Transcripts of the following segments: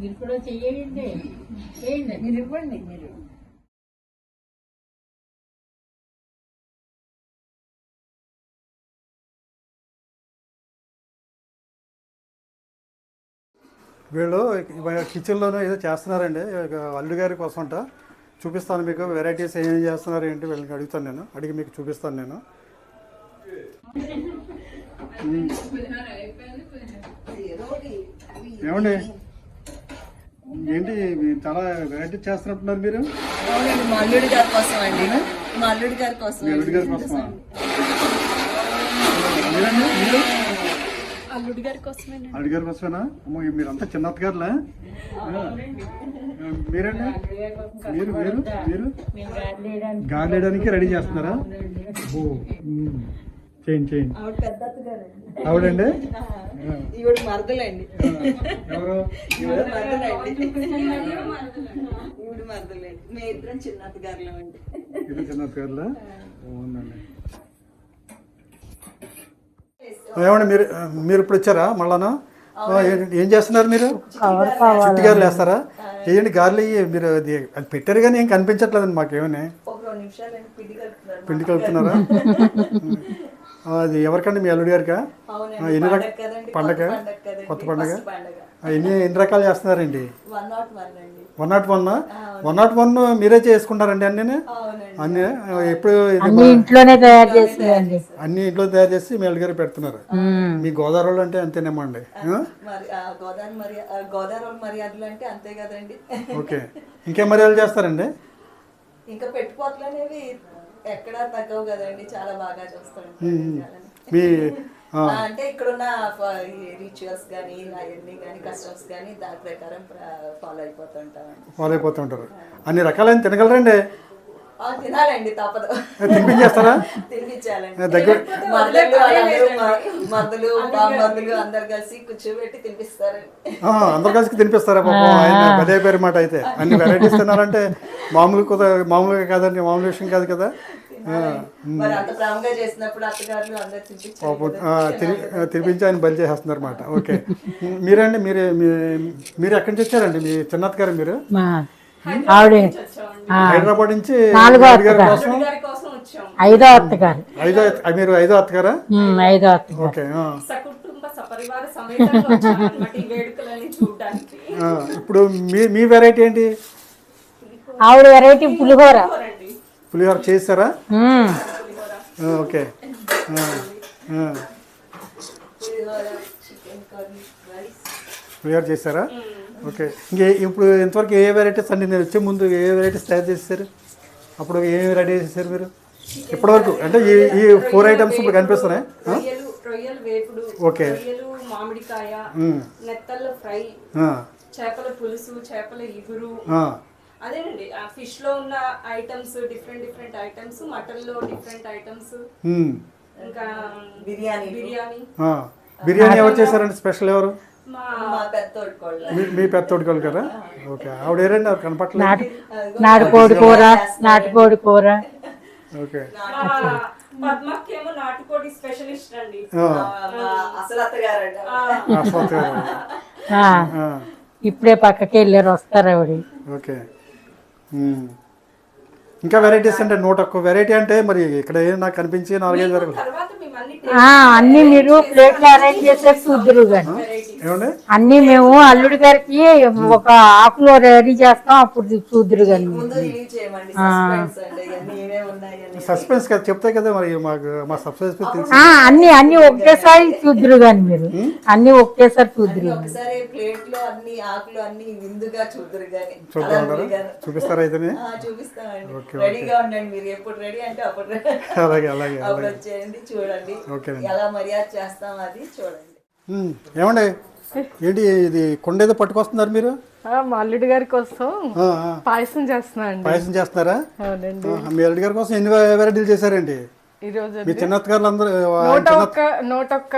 మీరు కూడా చెయ్యండి. చేయండి మీరు ఇవ్వండి మీరు. వీళ్ళు కిచెన్లోనూ ఏదో చేస్తున్నారండి. అల్లుడు గారి కోసం అంట చూపిస్తాను మీకు వెరైటీస్ ఏమేమి చేస్తున్నారు ఏంటి వీళ్ళకి అడుగుతాను నేను. అడిగి మీకు చూపిస్తాను నేను. ఏమండి? ఏంటి చాలా వెరైటీ చేస్తున్నట్టున్నారు మీరు? అవునండి మా అల్లుడి గారి కోసం అండి? మా అల్లుడి గారి కోసం అల్లుడి గారి కోసమా? మీరండి? మీరు అల్లుడి గారి కోసమే అల్లుడి గారి కోసమేనా? అమ్మో మీరంతా చిన్న అత్తగారులా. మీరండి? మీరు మీరు మీరు? మేము గాలి వేయడానికి రెడీ చేస్తున్నారా? ఓ. చేయండి చేయండి. ఆవిడండి? ఈవిడ మరదలండి. ఎవరు? ఈవిడ మరదలండి. ఈవిడ మరదలండి. మీ ఇద్దరం చిన్న అత్తగారులం అండి. ఇది చిన్న పేర్ల బాగుందండి. ఏమండి మీరు మీరు ఇప్పుడు వచ్చారా మళ్ళానా? ఏ- చేస్తున్నారు మీరు? చుట్టి గారెలు వేస్తారా? ఏంటి గారెలు. మీరు అది అది పెట్టారు కానీ ఏం కనిపించట్లేదండి మాకేమని. పిండి కలుపుతున్నారు? అది ఎవరికండి మీ అల్లుడి గారికా? ఎన్ని పండగ? కొత్త పండగ? ఎన్ని ఎన్ని రకాలు చేస్తున్నారండి? వన్ నాట్ వన్ అండి. వన్ నాట్ వన్ మీరే చేసుకుంటారండి అన్నీ అన్నీ ఎప్పుడు అన్ని ఇంట్లోనే తయారు చేసేదండి అన్ని ఇంట్లో తయారు చేసి మీ అల్లుడి గారు పెడుతున్నారు. మీ గోదావరిలో అంటే అంతేనేమో అండి ఆ? మరి ఆ గోదావరి మరి ఆ గోదావరి మర్యాదలు అంటే అంతే కదండి. ఓకే. ఇంకేం మర్యాదలు చేస్తారండి? ఇంకా పెట్టుకోట్లు అనేవి ఎక్కడా తగ్గవు కదండి చాలా బాగా చూస్తాం. మీ అంటే ఇక్కడున్న రిచువల్స్ కానీ అవన్నీ కానీ కస్టమ్స్ కానీ దాని ప్రకారం ఫాలో అయిపోతుంటామండి. ఫాలో అయిపోతూ ఉంటారు అన్ని రకాలైన తినగలరండి. తినాలండి తప్పదు. తినిపించేస్తారా? తినిపించాలండి. దగ్గర మరదలు వాళ్ళందరూ మ- మరదలు బామ్మర్దలు అందరు కలిసి కూర్చోబెట్టి తినిపిస్తారండి. ఆ, అందరు కలిసి తినిపిస్తారా పాపం? ఆయన భలే పేరు మాట అయితే. అన్ని వెరైటీస్ తినాలంటే మామూలు కుద మామూలుగా కాదండి మామూలు విషయం కాదు కదా? తినిపించి ఆయన బలి చేసేస్తున్నారు అనమాట ఓకే. మీరండి మీరు మీ- మీరు ఎక్కడి నుంచి వచ్చారండి? మీ చిన్నత్త గారు మీరు? ఆవిడ హైదరాబాద్ నుంచి నాలుగో ఐదో అత్తగారు. ఐదో మీరు ఐదో అత్తగారా? ఐదో అత్తగారు. ఓకే ఇప్పుడు మీ మీ వెరైటీ ఏంటి? ఆవిడ వెరైటీ పులిహోర. పులిహోర చేస్తారా? ఓకే. పులిహోర చేస్తారా? ఓకే. ఇంకే ఇప్పుడు ఇంతవరకు ఏ వెరైటీస్ అండి? నేను వచ్చే ముందు ఏ వెరైటీస్ తయారు చేస్తారు అప్పుడు ఏమి రెడీ చేశారు మీరు? ఇప్పటివరకు అంటే ఈ ఈ ఫోర్ ఐటమ్స్ ఇప్పుడు కనిపిస్తున్నాయి. ఓకే. మామిడికాయ నెత్తళ్ళ ఫ్రై ఆ, చేపల పులుసు చేపల ఇగురు. ఆ, అదేనండి ఆ ఫిష్లో ఉన్న ఐటమ్స్ డిఫరెంట్ డిఫరెంట్ ఐటమ్స్ మటన్లో డిఫరెంట్ ఐటమ్స్ ఇంకా బిర్యానీ బిర్యానీ. ఆ. బిర్యానీ ఎవరు చేశారండి? స్పెషల్ ఎవరు? మా మా పెద్ద తోడుకోళ్ళు మీ మీ పెద్ద తోడుకోవాలి కదా? ఓకే. ఆవిడ ఏరండి ఆవిడ కనపట్లేదు నాటు నాటుకోడి కూర నాటుకోడి కూర. ఓకే. పద్మకేమో నాటుకోడి స్పెషలిస్ట్ అండి. అసలు ఇప్పుడే పక్కకి వెళ్ళారు వస్తారు ఆవిడ. ఓకే. ఇంకా వెరైటీస్ అంటే నూట ఒక్క వెరైటీ అంటే మరి ఇక్కడ ఏం నాకు కనిపించి నాలుగైదు మేము అన్ని ఆ, అన్ని మీరు ప్లేట్లు అరేంజ్ చేసే చూద్దరు కానీ ఏమండి? అన్ని మేము అల్లుడి గారికి ఒక ఆకులో రెడీ చేస్తాం అప్పుడు చూద్దరు కానీ ముందు రిలీజ్ చేయమండి సస్పెన్స్ సస్పెన్స్ కదా చెప్తాయి కదా మరి మాకు మా ఆ, అన్ని అన్ని ఒకేసారి చూద్దరు కానీ మీరు. అన్ని ఒకేసారి చూద్దరు ఒకసారి ప్లేట్లో అన్ని ఆకులు అన్ని విందుగా చూద్దరు గాని. చూద్దాం అంటారా? చూపిస్తారా అయితేనే ఆ, చూపిస్తామండి. రెడీగా ఉండండి మీరు ఎప్పుడు రెడీ అంటే అప్పుడు ready. అలాగే అలాగే అప్పుడు వచ్చేయండి చూడండి. ఎలా మర్యాద చేస్తాం అది చూడండి. ఏమండి? ఏంటి ఇది కొండ ఏదో పట్టుకొస్తున్నారు మీరు? ఆ, మా అల్లుడి గారి కోసం. పాయసం చేస్తున్నా అండి. పాయసం చేస్తున్నారా? అవునండి. ఆ, మీ అల్లుడి గారి కోసం ఎన్ని వెరైటీలు చేశారండి? ఈరోజు మీ చిన్నత్త గారు అందరూ నూట ఒక్క నూట ఒక్క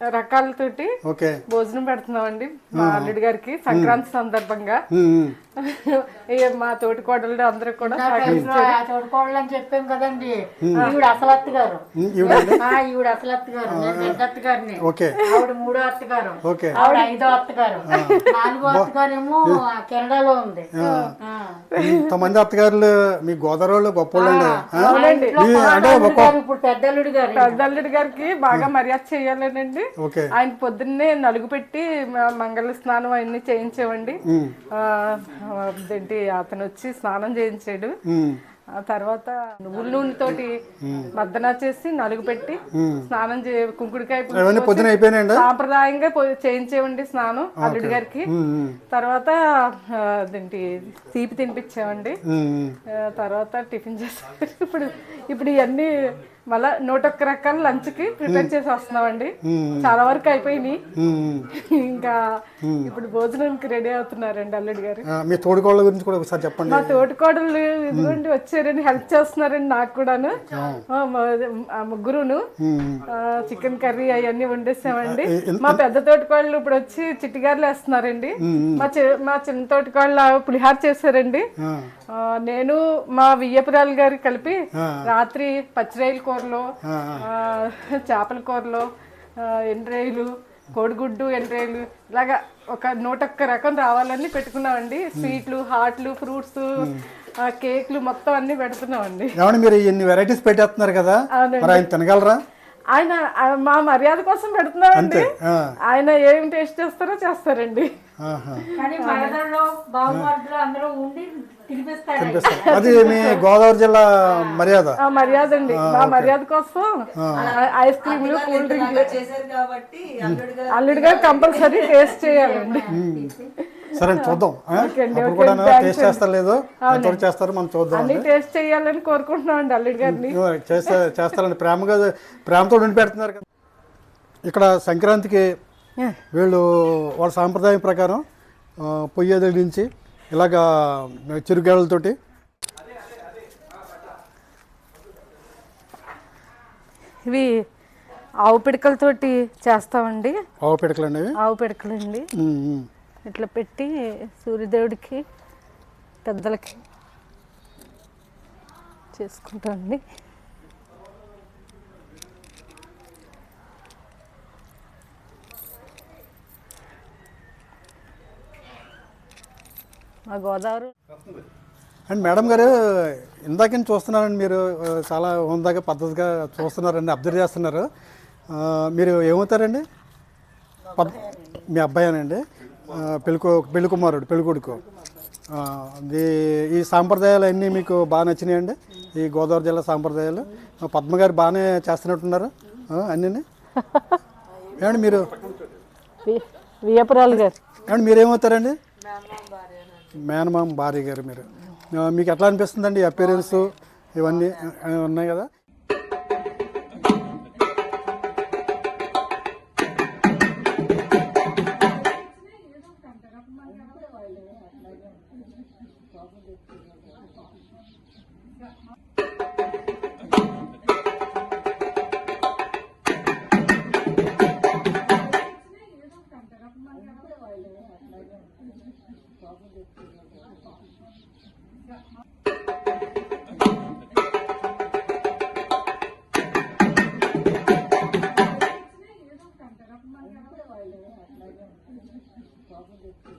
రకాలతోటి ఓకే. భోజనం పెడుతున్నామండి. మా అల్లుడి గారికి సంక్రాంతి సందర్భంగా. మా తోటి కోడలు అందరూ కూడా తోడుకోవాలి అని చెప్పాం కదండి. ఈవిడ అసలు అత్తగారు ఉమ్, ఈవిడ అసలు నేను పెద్ద అత్తగారిని. ఓకే. ఆవిడ మూడో అత్తగారు. ఓకే. ఆవిడ ఐదో అత్తగారు. నాలుగో అత్తగారు ఏమో కెనడాలో ఉంది. ఆ. ఇంతమంది అత్తగారులు మీ గోదావరి వాళ్ళు గొప్ప అంటే గారు ఇప్పుడు పెద్ద అల్లుడు గారు. పెద్ద అల్లుడి గారికి బాగా మర్యాద చేయాలనండి. ఆయన పొద్దున్నే నలుగు పెట్టి మంగళ స్నానం అవన్నీ ఆ, అదేంటి అతను వచ్చి స్నానం చేయించాడు. ఆ తర్వాత నువ్వుల నూనెతోటి మద్దన చేసి నలుగు పెట్టి స్నానం చే కుంకుడికాయ సాంప్రదాయంగా చేయించేవండి స్నానం అల్లుడి గారికి. తర్వాత అదేంటి తీపి తినిపించామండి. ఆ, తర్వాత టిఫిన్ చేసాం ఇప్పుడు ఇప్పుడు ఇవన్నీ మళ్ళా నూట ఒక్క రకాల లంచ్కి ప్రిపేర్ చేసి వస్తున్నామండి. చాలా వరకు అయిపోయినాయి. ఇంకా ఇప్పుడు భోజనానికి రెడీ అవుతున్నారండి అల్లుడి గారు. మీ తోడుకోళ్ళ గురించి కూడా ఒకసారి చెప్పండి. మా తోటికోడలు ఇదిగోండి వచ్చారండి హెల్ప్ చేస్తున్నారండి నాకు కూడాను. ముగ్గురును. చికెన్ కర్రీ అవన్నీ వండేసామండి. మా పెద్ద తోటికోళ్ళు ఇప్పుడు వచ్చి చిట్టిగారులు వేస్తున్నారండి. మా మా చిన్న తోటికోళ్ళ పులిహార చేశారండి. నేను మా వియ్యపురాలు గారు కలిపి రాత్రి పచ్చిరాయల కూరలో చేపల కూరలో ఎండ్రాయిలు కోడిగుడ్డు ఎండ్రాయిలు ఇలాగా ఒక నూట ఒక్క రకం రావాలని పెట్టుకున్నామండి. స్వీట్లు హాట్లు ఫ్రూట్స్ కేక్లు మొత్తం అన్ని పెడుతున్నామండి. మీరు ఇన్ని వెరైటీస్ పెట్టేస్తున్నారు కదా. మరి ఆయన తినగలరా? ఆయన మా మర్యాద కోసం పెడుతున్నామండి. ఆయన ఏం టేస్ట్ చేస్తారో చేస్తారండి. కానీ మరదల్లో బావమరుదులు అందరూ ఉండి తినిపిస్తాడు ఆయన. కనిపిస్తుంది. అది మీ గోదావరి జిల్లా మర్యాద? ఆ మర్యాద అండి. మా మర్యాద కోసం ఐస్ క్రీమ్లు కూల్ డ్రింక్లు కాబట్టి అల్లుడు గారు అల్లుడి గారు కంపల్సరీ టేస్ట్ చేయాలండి. సరే అండి, చూద్దాం. అప్పుడు కూడా టేస్ట్ చేస్తారు లేదో ఎంతవరకు చేస్తారో మనం చూద్దాం అన్ని టేస్ట్ చేయాలని కోరుకుంటున్నాం అండి అల్లుడి గారిని. చేస్తారండి. ప్రేమగా ప్రేమతో ఉండి పెడుతున్నారు కదా. ఇక్కడ సంక్రాంతికి వీళ్ళు వాళ్ళ సాంప్రదాయం ప్రకారం పొయ్యి నుంచి ఇలాగా చిరుగాయలతోటి ఇవి ఆవు పిడకలతోటి చేస్తామండి. ఆవు పిడకలు అండి ఆవు పిడకలండి. ఇట్లా పెట్టి సూర్యదేవుడికి పెద్దలకి చేసుకుంటామండి. మా గోదావరి. అండ్ మేడం గారు ఇందాక చూస్తున్నారండి మీరు చాలా హుందాగా పద్ధతిగా చూస్తున్నారండి అబ్జర్వ్ చేస్తున్నారు. మీరు ఏమవుతారండి? పద్- మీ అబ్బాయేనండి. ఆ, పెళ్ళికో పెళ్ళి కుమారుడు పెళ్ళి కొడుకు ఆ, ఇది ఈ సాంప్రదాయాలు అన్నీ మీకు బాగా నచ్చినాయండి? ఈ గోదావరి జిల్లా సాంప్రదాయాలు. ఆ, పద్మ గారు బాగానే చేస్తున్నట్టున్నారు. అన్నీ ఏమండి మీరు? వి- వియ్యపురాలు గారు. ఏమండి మీరేమవుతారండి? మేనమామ భార్య గారు మీరు. మీకు ఎట్లా అనిపిస్తుందండి అపీరెన్స్ ఇవన్నీ ఉన్నాయి కదా? ఏమండి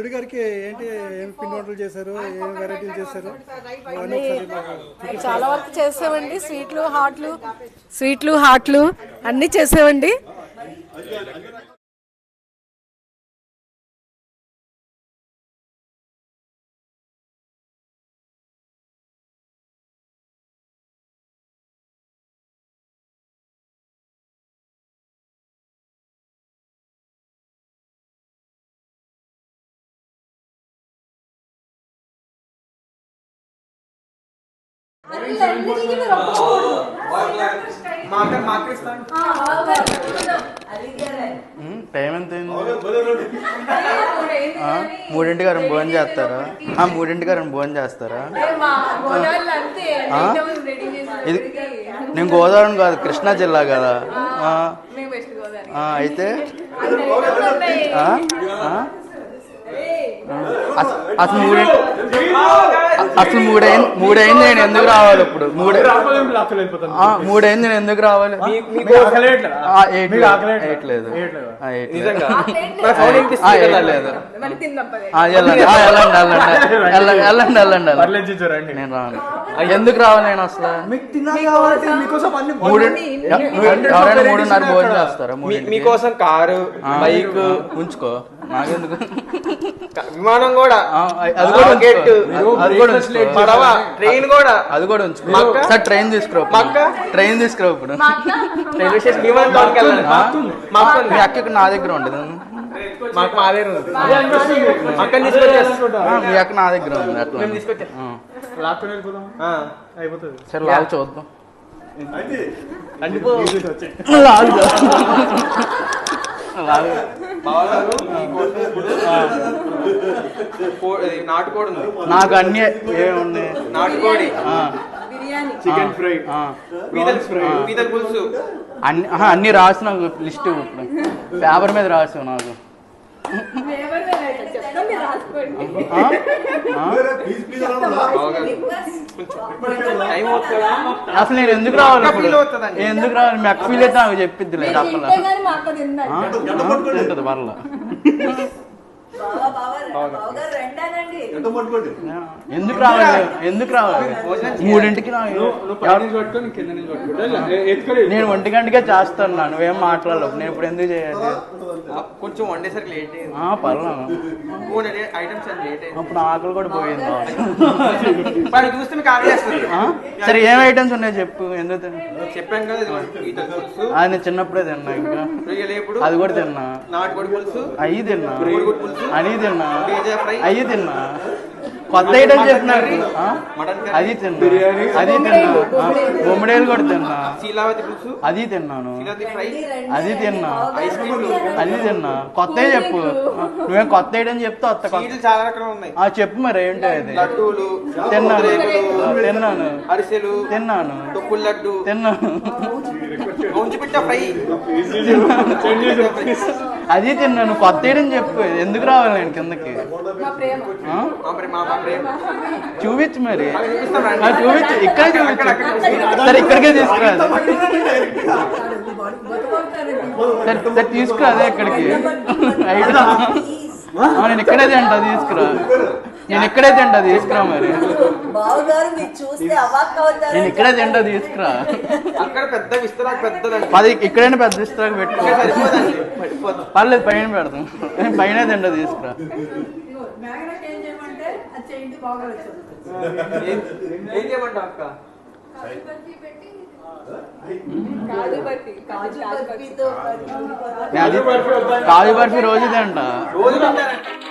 అల్లుడి గారికి ఏంటి ఏం పిండి వంటలు చేశారు ఏం వెరైటీలు చేశారు? చాలా వరకు చేసామండి స్వీట్లు హాట్లు స్వీట్లు హాట్లు అన్నీ చేసామండి టైం ఎంత మూడింటికి గారు భోజనం చేస్తారా? ఆ, మూడింటికి గారు భోజనం చేస్తారా? ఇది నేను గోదావరి కాదు కృష్ణా జిల్లా కదా. ఆ, ఆ, అయితే? అసలు మూడు అసలు మూడైంది మూడైంది నేను ఎందుకు రావాలి ఇప్పుడు? మూడు ఆ, మూడైంది నేను ఎందుకు రావాలి. ఆ, వెళ్ళండి ఆ, వెళ్ళండి వెళ్ళండి. నేను రాను. ఎందుకు రావాలి నేను అసలు? మూడు ఎవరైనా మూడున్నర భోజనం చేస్తారా? మీకోసం కారు బైక్. ఉంచుకో. నాకెందుకు విమానం కూడా. అది కూడా ఉంచుకో. అది కూడా. పడవ. ట్రైన్ కూడా. అది కూడా ఉంచుకో. మక్క? సార్ ట్రైన్ తీసుకురా ఇప్పుడు. మక్క? ట్రైన్ తీసుకురా ఇప్పుడు. రైల్వే స్టేషన్ విమానం వెళ్ళాలి మీ అక్క నా దగ్గర ఉండదు మాకు మా దగ్గర ఉంది. అక్కడ తీసుకొచ్చేస్తా. ఆ, మీ అక్క నా దగ్గర ఉంది. అట్లా మేము తీసుకొచ్చాం ఆ. ఆ. అయిపోతుంది. సరే లాగు చూద్దాం. అండిపో లాగు. లాగు. నాటుకోడి నాకు అన్ని ఏమున్నాయి నాటుకోడి. Chicken fry. పీతల పులుసు. అన్ని అన్ని రాసి నాకు లిస్ట్ ఇప్పుడు. పేపర్ మీద రాసావు నాకు. అసలు నేను ఎందుకు రావాలి ఎందుకు రావాలి? మీ అక్క ఫీల్ అయితే నాకు చెప్పిద్ది లేదు అప్పలా ఉంటుంది పర్లా ఎందుకు రావాలి? ఎందుకు రావాలి? మూడింటికి నేను ఒంటి గంటకే చేస్తాను నా నువ్వేం మాట్లాడలేవు. నేను ఇప్పుడు ఎందుకు చేయాలి? కొంచెం వండేసరికి లేట్ అయింది. ఆ, పర్లా మూడు ఐటమ్స్ అని లేట్ అప్పుడు ఆకలి కూడా పోయింది మరి చూస్తే మీకు ఆకలి? సరే ఏం ఐటమ్స్ ఉన్నాయి చెప్పు. ఎందుకు చెప్పాను కదా అది నేను చిన్నప్పుడే తిన్నా ఇంకా. అది కూడా తిన్నా. నాటుకోడి పులుసు అయ్యి తిన్నా. పులుసు అని తిన్నా బీజా ఫ్రై అయ్యి తిన్నా కొత్త ఐటమ్ కర్రీ అది తిన్నా అది తిన్నా బొమ్మడేలు కూడా తిన్నా అది తిన్నాను అది తిన్నా అది తిన్నా కొత్త చెప్పు నువ్వేం కొత్త ఐటమ్ చెప్తే కొత్త కొత్త స్వీట్లు చాలా రకాలు ఉన్నాయి ఆ చెప్పు మరి ఏంటో అది లడ్డూలు తిన్నాను తిన్నాను అరిసెలు తిన్నాను తిన్నాను ఫ్రై అది తిన్నాను కొత్త ఐటమ్ చెప్పు ఎందుకు రావాలి నేను కిందకి? చూపించు మరి. చూపించు ఇక్కడ చూపించు. సరే ఇక్కడికే తీసుకురా సరే అదే ఇక్కడికి. ఐటమ్ ఆ, నేను ఇక్కడే తింటా తీసుకురా. నేను ఇక్కడే తింటా తీసుకురా మరి. బావగారు మీరు చూస్తే అవాక్ అవుతారు. నేను ఇక్కడే తింటా తీసుకురా. అక్కడ పెద్ద విస్తరా పెద్దదండి. పది ఇక్కడైనా పెద్ద ఇస్తాకు పెట్టుకో. పర్లేదు పైన పెడతాం. నేను పైన తింటా తీసుకురా. ఏం- ఏం చేయమంటావు అక్క? కాజు బర్ఫీ రోజు తింటా. రోజు తింటారండి